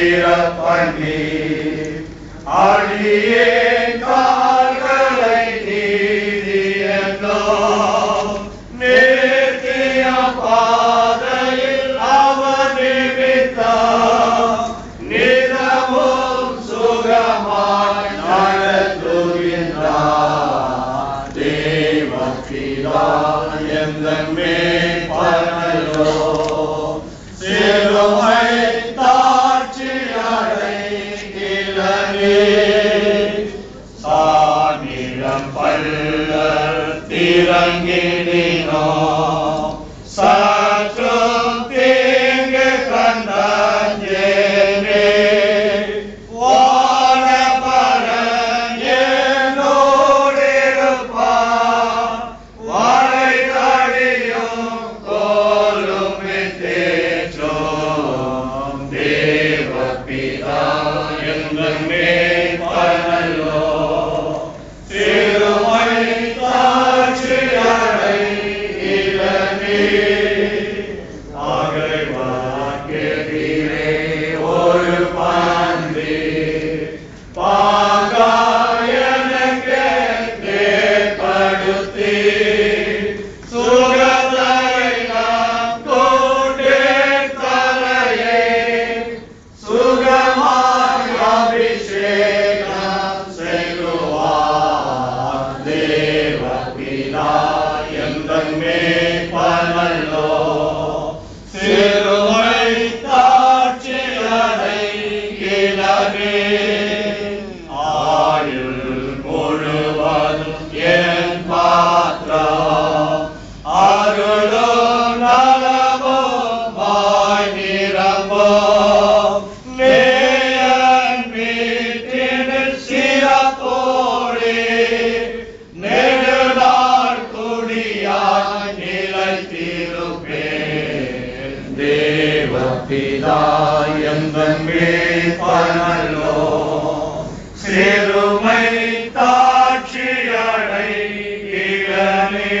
upon me. Alleluia. சாமிடம் பல்ல திறங்கினே day. me, my Manolo. பிதாய் எந்தெங்கே பரலோ சேருமை தாட்சியடை இளமே.